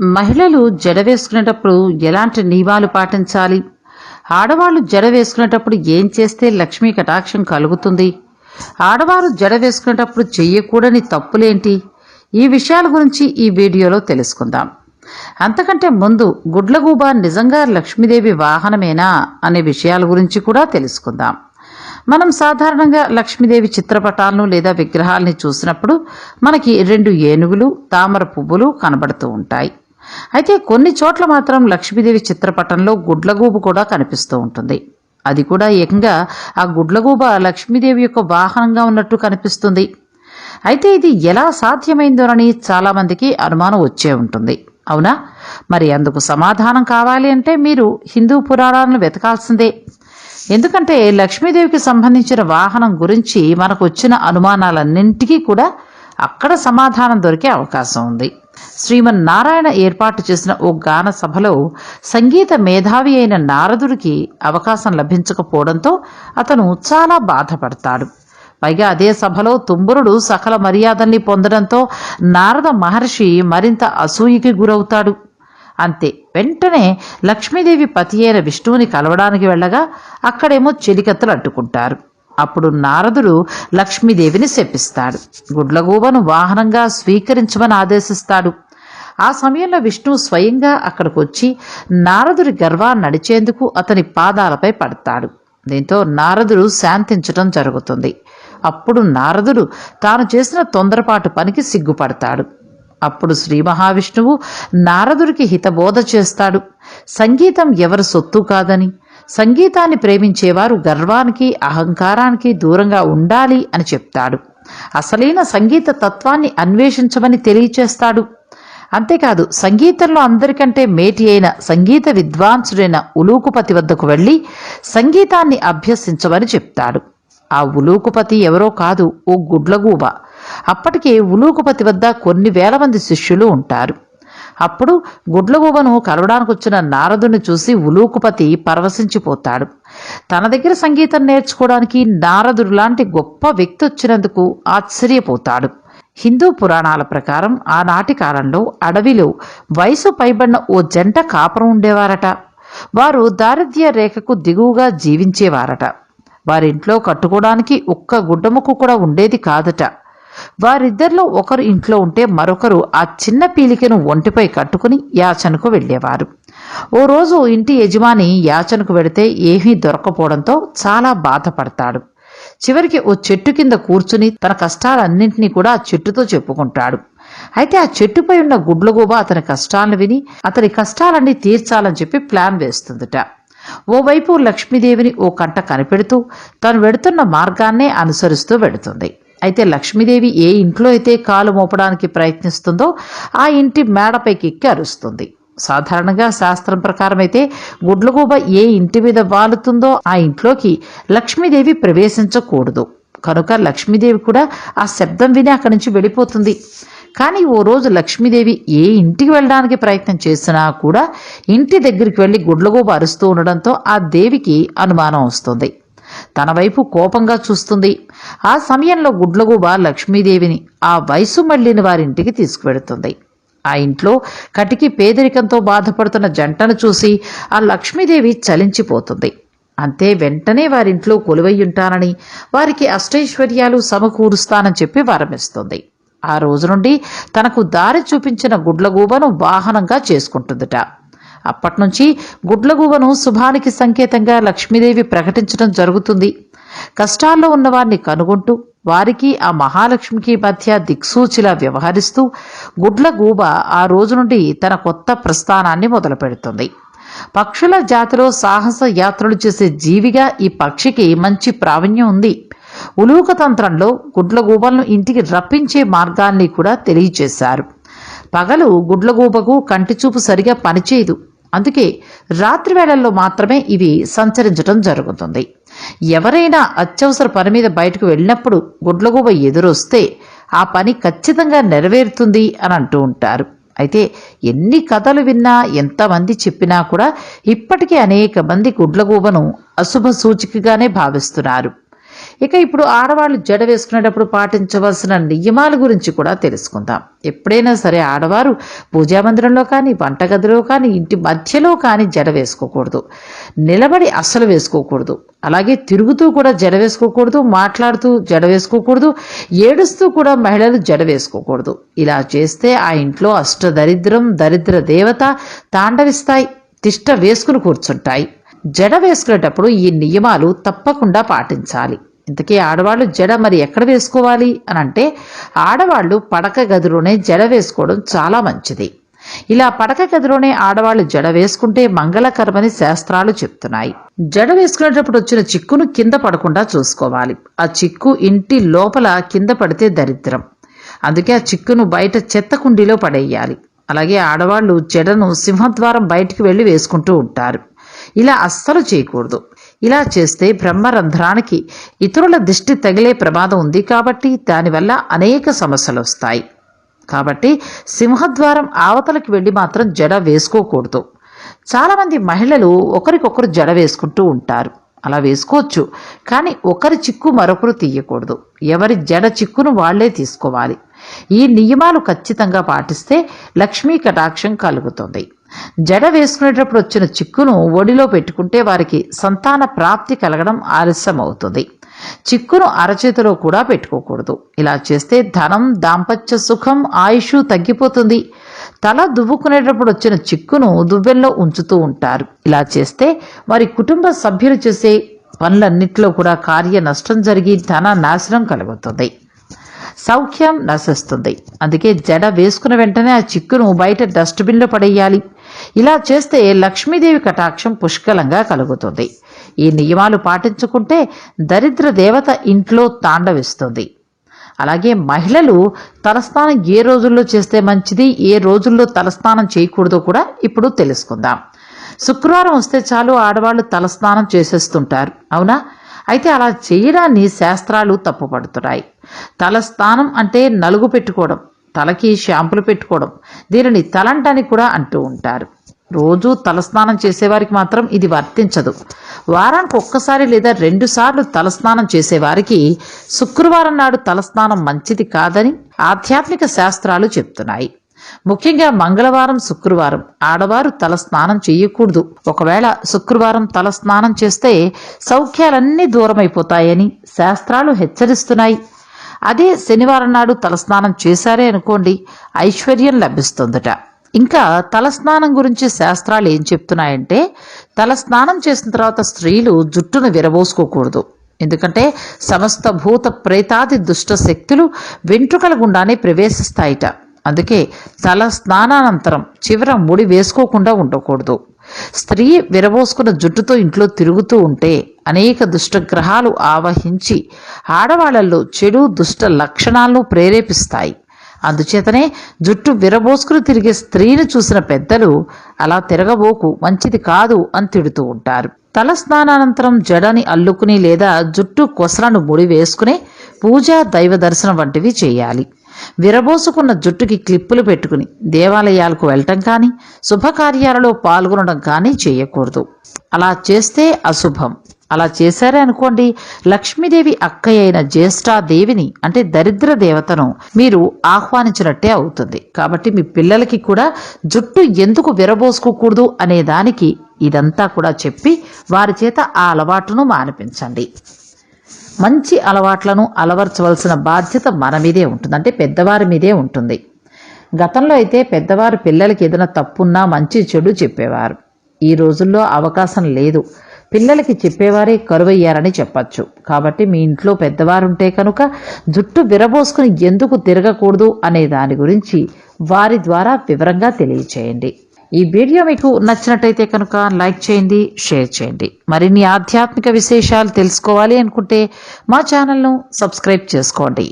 మహిళలు జడ వేసుకునేటప్పుడు ఎలాంటి నియమాలు పాటించాలి? ఆడవాళ్ళు జడ వేసుకునేటప్పుడు ఏం చేస్తే లక్ష్మీ కటాక్షం కలుగుతుంది? ఆడవారు జడ వేసుకునేటప్పుడు చెయ్యకూడని తప్పులేంటి? ఈ విషయాల గురించి ఈ వీడియోలో తెలుసుకుందాం. అంతకంటే ముందు గుడ్లగూబ నిజంగా లక్ష్మీదేవి వాహనమేనా అనే విషయాల గురించి కూడా తెలుసుకుందాం. మనం సాధారణంగా లక్ష్మీదేవి చిత్రపటాలను లేదా విగ్రహాలని చూసినప్పుడు మనకి రెండు ఏనుగులు తామర పువ్వులు కనబడుతూ ఉంటాయి. అయితే కొన్ని చోట్ల మాత్రం లక్ష్మీదేవి చిత్రపటంలో గుడ్లగూబు కూడా కనిపిస్తూ ఉంటుంది. అది కూడా ఏకంగా ఆ గుడ్లగూబ లక్ష్మీదేవి యొక్క వాహనంగా ఉన్నట్టు కనిపిస్తుంది. అయితే ఇది ఎలా సాధ్యమైందోనని చాలామందికి అనుమానం వచ్చే ఉంటుంది. అవునా? మరి అందుకు సమాధానం కావాలి అంటే మీరు హిందూ పురాణాలను వెతకాల్సిందే. ఎందుకంటే లక్ష్మీదేవికి సంబంధించిన వాహనం గురించి మనకు వచ్చిన అనుమానాలన్నింటికీ కూడా అక్కడ సమాధానం దొరికే అవకాశం ఉంది. శ్రీమన్నారాయణ ఏర్పాటు చేసిన ఓ గాన సభలో సంగీత మేధావి అయిన నారదుడికి అవకాశం లభించకపోవడంతో అతను చాలా బాధపడతాడు. పైగా అదే సభలో తుంబురుడు సకల మర్యాదల్ని పొందడంతో నారద మహర్షి మరింత అసూయకి గురవుతాడు. అంతే వెంటనే లక్ష్మీదేవి పతి అయిన విష్ణువుని కలవడానికి వెళ్ళగా అక్కడేమో చెలికత్తలు అడ్డుకుంటారు. అప్పుడు నారదుడు లక్ష్మీదేవిని శపిస్తాడు. గుడ్లగూబను వాహనంగా స్వీకరించమని ఆదేశిస్తాడు. ఆ సమయంలో విష్ణువు స్వయంగా అక్కడికి వచ్చి నారదుడి గర్వాన్ని నడిచేందుకు అతని పాదాలపై పడతాడు. దీంతో నారదుడు శాంతించటం జరుగుతుంది. అప్పుడు నారదుడు తాను చేసిన తొందరపాటు పనికి సిగ్గుపడతాడు. అప్పుడు శ్రీ మహావిష్ణువు నారదుడికి హితబోధ చేస్తాడు. సంగీతం ఎవరి సొత్తు కాదని సంగీతాన్ని ప్రేమించేవారు గర్వానికి అహంకారానికి దూరంగా ఉండాలి అని చెప్తాడు. అసలైన సంగీత తత్వాన్ని అన్వేషించమని తెలియచేస్తాడు. అంతేకాదు సంగీతంలో అందరికంటే మేటి అయిన సంగీత విద్వాంసుడైన ఉలూకుపతి వద్దకు వెళ్ళి సంగీతాన్ని అభ్యసించమని చెప్తాడు. ఆ ఉలూకుపతి ఎవరో కాదు ఓ గుడ్లగూబ. అప్పటికే ఉలూకుపతి వద్ద కొన్ని వేల మంది శిష్యులు ఉంటారు. అప్పుడు గుడ్లగూబను కలవడానికి వచ్చిన నారదుని చూసి ఉలూకుపతి పరవశించిపోతాడు. తన దగ్గర సంగీతం నేర్చుకోవడానికి నారదుడు లాంటి గొప్ప వ్యక్తి వచ్చినందుకు ఆశ్చర్యపోతాడు. హిందూ పురాణాల ప్రకారం ఆనాటి కాలంలో అడవిలో వయసు పైబడిన ఓ జంట కాపురం ఉండేవారట. వారు దారిద్ర్య రేఖకు దిగువగా జీవించేవారట. వారింట్లో కట్టుకోవడానికి ఒక్క గుడ్డముకు కూడా ఉండేది కాదట. వారిద్దరిలో ఒకరు ఇంట్లో ఉంటే మరొకరు ఆ చిన్న పీలికను ఒంటిపై కట్టుకుని యాచనకు వెళ్ళేవారు. ఓ రోజు ఇంటి యజమాని యాచనకు వెడితే ఏమీ దొరకపోవడంతో చాలా బాధపడతాడు. చివరికి ఓ చెట్టు కింద కూర్చుని తన కష్టాలన్నింటినీ కూడా ఆ చెట్టుతో చెప్పుకుంటాడు. అయితే ఆ చెట్టుపై ఉన్న గుడ్లగూబ అతని కష్టాలను విని అతని కష్టాలన్నీ తీర్చాలని చెప్పి ప్లాన్ వేస్తుందట. ఓవైపు లక్ష్మీదేవిని ఓ కంట కనిపెడుతూ తను వెడుతున్న మార్గాన్నే అనుసరిస్తూ వెడుతుంది. అయితే లక్ష్మీదేవి ఏ ఇంట్లో అయితే కాలు మోపడానికి ప్రయత్నిస్తుందో ఆ ఇంటి మేడపైకి ఎక్కి అరుస్తుంది. సాధారణంగా శాస్త్రం ప్రకారం అయితే గుడ్లగూబ ఏ ఇంటి మీద వాలుతుందో ఆ ఇంట్లోకి లక్ష్మీదేవి ప్రవేశించకూడదు. కనుక లక్ష్మీదేవి కూడా ఆ శబ్దం విని అక్కడి నుంచి వెళ్ళిపోతుంది. కానీ ఓ రోజు లక్ష్మీదేవి ఏ ఇంటికి వెళ్ళడానికి ప్రయత్నం చేసినా కూడా ఇంటి దగ్గరికి వెళ్ళి గుడ్లగూబ అరుస్తూ ఉండడంతో ఆ దేవికి అనుమానం వస్తుంది. తన వైపు కోపంగా చూస్తుంది. ఆ సమయంలో గుడ్లగూబ లక్ష్మీదేవిని ఆ వయసు మళ్ళిన వారింటికి తీసుకువెడుతుంది ఆ ఇంట్లో కటికి పేదరికంతో బాధపడుతున్న జంటను చూసి ఆ లక్ష్మీదేవి చలించిపోతుంది. అంతే వెంటనే వారింట్లో కొలువై వారికి అష్టైశ్వర్యాలు సమకూరుస్తానని చెప్పి వరమిస్తుంది. ఆ రోజు నుండి తనకు దారి చూపించిన గుడ్లగూబను వాహనంగా చేసుకుంటుందట. అప్పట్నుంచి గుడ్లగూబను శుభానికి సంకేతంగా లక్ష్మీదేవి ప్రకటించడం జరుగుతుంది. కష్టాల్లో ఉన్నవారిని కనుగొంటూ వారికి ఆ మహాలక్ష్మికి మధ్య దిక్సూచిలా వ్యవహరిస్తూ గుడ్లగూబ ఆ రోజు నుండి తన కొత్త ప్రస్థానాన్ని మొదలుపెడుతుంది. పక్షుల జాతిలో సాహస యాత్రలు చేసే జీవిగా ఈ పక్షికి మంచి ప్రావీణ్యం ఉంది. ఉలూక తంత్రంలో గుడ్లగూబలను ఇంటికి రప్పించే మార్గాన్ని కూడా తెలియచేశారు పగలు గుడ్లగూబకు కంటిచూపు సరిగా పనిచేయదు. అందుకే రాత్రి వేళల్లో మాత్రమే ఇవి సంచరించడం జరుగుతుంది. ఎవరైనా అత్యవసర పని మీద బయటకు వెళ్ళినప్పుడు గుడ్లగూబ ఎదురొస్తే ఆ పని ఖచ్చితంగా నెరవేరుతుంది అని అంటూ ఉంటారు. అయితే ఎన్ని కథలు విన్నా ఎంతమంది చెప్పినా కూడా ఇప్పటికీ అనేక మంది గుడ్లగూబను అశుభ సూచికగానే భావిస్తున్నారు. ఇక ఇప్పుడు ఆడవాళ్ళు జడ వేసుకునేటప్పుడు పాటించవలసిన నియమాల గురించి కూడా తెలుసుకుందాం. ఎప్పుడైనా సరే ఆడవారు పూజా మందిరంలో కానీ వంటగదిలో కానీ ఇంటి మధ్యలో కానీ జడ వేసుకోకూడదు. నిలబడి అస్సలు వేసుకోకూడదు. అలాగే తిరుగుతూ కూడా జడ వేసుకోకూడదు మాట్లాడుతూ జడ వేసుకోకూడదు ఏడుస్తూ కూడా మహిళలు జడ వేసుకోకూడదు. ఇలా చేస్తే ఆ ఇంట్లో అష్ట దరిద్రం దరిద్ర దేవత తాండవిస్తాయి తిష్ట వేసుకుని కూర్చుంటాయి. జడ వేసుకునేటప్పుడు ఈ నియమాలు తప్పకుండా పాటించాలి. ఇంతకీ ఆడవాళ్ళు జడ మరి ఎక్కడ వేసుకోవాలి అని అంటే ఆడవాళ్ళు పడక గదిలోనే జడ వేసుకోవడం చాలా మంచిది. ఇలా పడక గదిలోనే ఆడవాళ్ళు జడ వేసుకుంటే మంగళకరమని శాస్త్రాలు చెప్తున్నాయి. జడ వేసుకునేటప్పుడు వచ్చిన చిక్కును కింద పడకుండా చూసుకోవాలి. ఆ చిక్కు ఇంటి లోపల కింద పడితే దరిద్రం. అందుకే ఆ చిక్కును బయట చెత్త కుండీలో పడేయాలి. అలాగే ఆడవాళ్ళు జడను సింహద్వారం బయటికి వెళ్ళి వేసుకుంటూ ఉంటారు. ఇలా అస్సలు చేయకూడదు. ఇలా చేస్తే బ్రహ్మరంధ్రానికి ఇతరుల దిష్టి తగిలే ప్రమాదం ఉంది కాబట్టి దానివల్ల అనేక సమస్యలు వస్తాయి. కాబట్టి సింహద్వారం ఆవతలకి వెళ్ళి మాత్రం జడ వేసుకోకూడదు. చాలామంది మహిళలు ఒకరికొకరు జడ వేసుకుంటూ ఉంటారు. అలా వేసుకోవచ్చు. కానీ ఒకరి చిక్కు మరొకరు తీయకూడదు. ఎవరి జడ చిక్కును వాళ్ళే తీసుకోవాలి. ఈ నియమాలు ఖచ్చితంగా పాటిస్తే లక్ష్మీ కటాక్షం కలుగుతుంది. జడ వేసుకునేటప్పుడు వచ్చిన చిక్కును ఒడిలో పెట్టుకుంటే వారికి సంతాన ప్రాప్తి కలగడం ఆలస్యం అవుతుంది చిక్కును అరచేతిలో కూడా పెట్టుకోకూడదు. ఇలా చేస్తే ధనం దాంపత్య సుఖం ఆయుష్ తగ్గిపోతుంది. తల దువ్వుకునేటప్పుడు వచ్చిన చిక్కును దువ్వెల్లో ఉంచుతూ ఉంటారు. ఇలా చేస్తే వారి కుటుంబ సభ్యులు చేసే పనులన్నింటిలో కూడా కార్య నష్టం జరిగి ధన నాశనం కలుగుతుంది. సౌఖ్యం నశిస్తుంది. అందుకే జడ వేసుకున్న వెంటనే ఆ చిక్కును బయట డస్ట్బిన్లో పడేయాలి. ఇలా చేస్తే లక్ష్మీదేవి కటాక్షం పుష్కలంగా కలుగుతుంది. ఈ నియమాలు పాటించుకుంటే దరిద్ర దేవత ఇంట్లో తాండవిస్తుంది. అలాగే మహిళలు తలస్నానం ఏ రోజుల్లో చేస్తే మంచిది ఏ రోజుల్లో తలస్నానం చేయకూడదో కూడా ఇప్పుడు తెలుసుకుందాం. శుక్రవారం వస్తే చాలు ఆడవాళ్ళు తలస్నానం చేసేస్తుంటారు అవునా? అయితే అలా చేయడాన్ని శాస్త్రాలు తప్పుపడుతున్నాయి. తలస్నానం అంటే నలుగు పెట్టుకోవడం తలకి షాంపులు పెట్టుకోవడం దీనిని తలంటని కూడా అంటూ ఉంటారు. రోజూ తలస్నానం చేసేవారికి మాత్రం ఇది వర్తించదు. వారానికి ఒక్కసారి లేదా రెండుసార్లు తలస్నానం చేసేవారికి శుక్రవారం నాడు తలస్నానం మంచిది కాదని ఆధ్యాత్మిక శాస్త్రాలు చెప్తున్నాయి. ముఖ్యంగా మంగళవారం శుక్రవారం ఆడవారు తల స్నానం చేయకూడదు. ఒకవేళ శుక్రవారం తల స్నానం చేస్తే సౌఖ్యాలన్నీ దూరమైపోతాయని శాస్త్రాలు హెచ్చరిస్తున్నాయి. అదే శనివారం నాడు తలస్నానం చేశారే అనుకోండి ఐశ్వర్యం లభిస్తుందట. ఇంకా తలస్నానం గురించి శాస్త్రాలు ఏం చెప్తున్నాయంటే తలస్నానం చేసిన తర్వాత స్త్రీలు జుట్టును విరబోసుకోకూడదు. ఎందుకంటే సమస్త భూత ప్రేతాది దుష్ట శక్తులు వెంట్రుకల గుండానే ప్రవేశిస్తాయిట. అందుకే తల స్నానానంతరం చివర ముడి వేసుకోకుండా ఉండకూడదు. స్త్రీ విరబోసుకున్న జుట్టుతో ఇంట్లో తిరుగుతూ ఉంటే అనేక దుష్టగ్రహాలు ఆవహించి ఆడవాళ్ళలో చెడు దుష్ట లక్షణాలను ప్రేరేపిస్తాయి. అందుచేతనే జుట్టు విరబోసుకుని తిరిగే స్త్రీని చూసిన పెద్దలు అలా తిరగబోకు మంచిది కాదు అని తిడుతూ ఉంటారు. తల స్నానానంతరం జడని అల్లుకుని లేదా జుట్టు కొసలను ముడి వేసుకుని పూజ దైవ దర్శనం వంటివి చేయాలి. విరబోసుకున్న జుట్టుకి క్లిప్పులు పెట్టుకుని దేవాలయాలకు వెళ్ళటం కానీ శుభకార్యాలలో పాల్గొనడం కానీ చేయకూడదు. అలా చేస్తే అశుభం. అలా చేశారే అనుకోండి. లక్ష్మీదేవి అక్కయ్య అయిన జ్యేష్ఠాదేవిని అంటే దరిద్ర దేవతను మీరు ఆహ్వానించినట్టే అవుతుంది. కాబట్టి మీ పిల్లలకి కూడా జుట్టు ఎందుకు విరబోసుకోకూడదు అనే దానికి ఇదంతా కూడా చెప్పి వారి చేత ఆ అలవాటును మానిపించండి. మంచి అలవాట్లను అలవర్చవలసిన బాధ్యత మన మీదే ఉంటుంది. అంటే పెద్దవారి మీదే ఉంటుంది. గతంలో అయితే పెద్దవారు పిల్లలకి ఏదైనా తప్పున్నా మంచి చెడు చెప్పేవారు. ఈ రోజుల్లో అవకాశం లేదు. పిల్లలకి చెప్పేవారే కరువయ్యారని చెప్పచ్చు. కాబట్టి మీ ఇంట్లో పెద్దవారుంటే కనుక జుట్టు విరబోసుకుని ఎందుకు తిరగకూడదు అనే దాని గురించి వారి ద్వారా వివరంగా తెలియచేయండి. ఈ వీడియో మీకు నచ్చినట్టయితే కనుక లైక్ చేయండి షేర్ చేయండి. మరిన్ని ఆధ్యాత్మిక విశేషాలు తెలుసుకోవాలి అనుకుంటే మా ఛానల్ను సబ్స్క్రైబ్ చేసుకోండి.